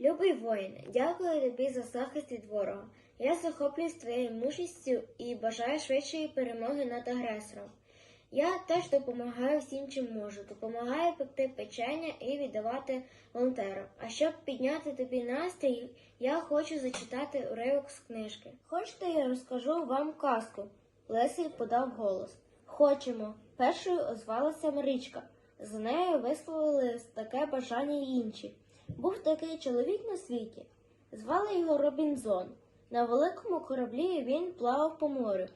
Любий воїне, дякую тобі за захист від ворога. Я захоплююсь твоєю мужістю і бажаю швидшої перемоги над агресором. Я теж допомагаю всім, чим можу. Допомагаю пекти печення і віддавати волонтерам. А щоб підняти тобі настрій, я хочу зачитати уривок з книжки. Хочете, я розкажу вам казку? Лесій подав голос. Хочемо. Першою озвалася Маричка. За нею висловили таке бажання й інші. Був такий чоловік на світі. Звали його Робінзон. На великому кораблі він плавав по морю.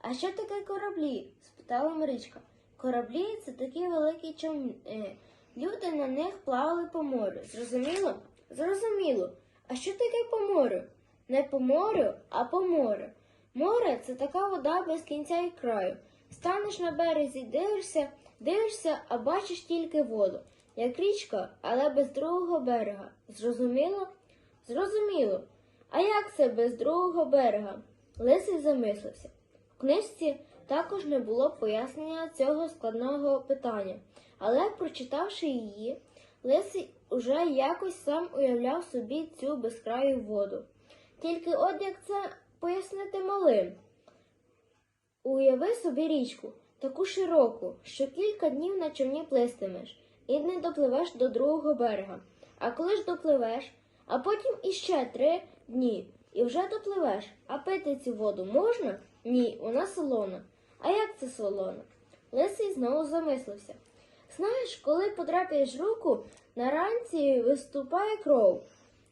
А що таке кораблі? спитала Маричка. Кораблі це такі великі човни. Люди на них плавали по морю. Зрозуміло? Зрозуміло. А що таке по морю? Не по морю, а по морю. Море це така вода без кінця і краю. Станеш на березі, дивишся, дивишся, а бачиш тільки воду, як річка, але без другого берега. Зрозуміло? Зрозуміло. А як це без другого берега? Лисий замислився. В книжці також не було пояснення цього складного питання, але, прочитавши її, Лисий уже якось сам уявляв собі цю безкраю воду. Тільки от як це пояснити малим. Уяви собі річку, таку широку, що кілька днів на човні плистимеш, і не допливеш до другого берега. А коли ж допливеш, а потім іще три дні, і вже допливеш. А пити цю воду можна? Ні, вона солона. А як це солона? Лисий знову замислився. Знаєш, коли потрапиш руку, на ранці виступає кров.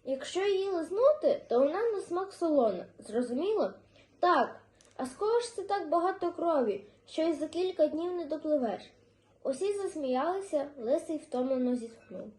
Якщо її лизнути, то вона на смак солона. Зрозуміло? Так. А з кого ж це так багато крові, що й за кілька днів не допливеш? Усі засміялися, лисий втомлено зітхнув.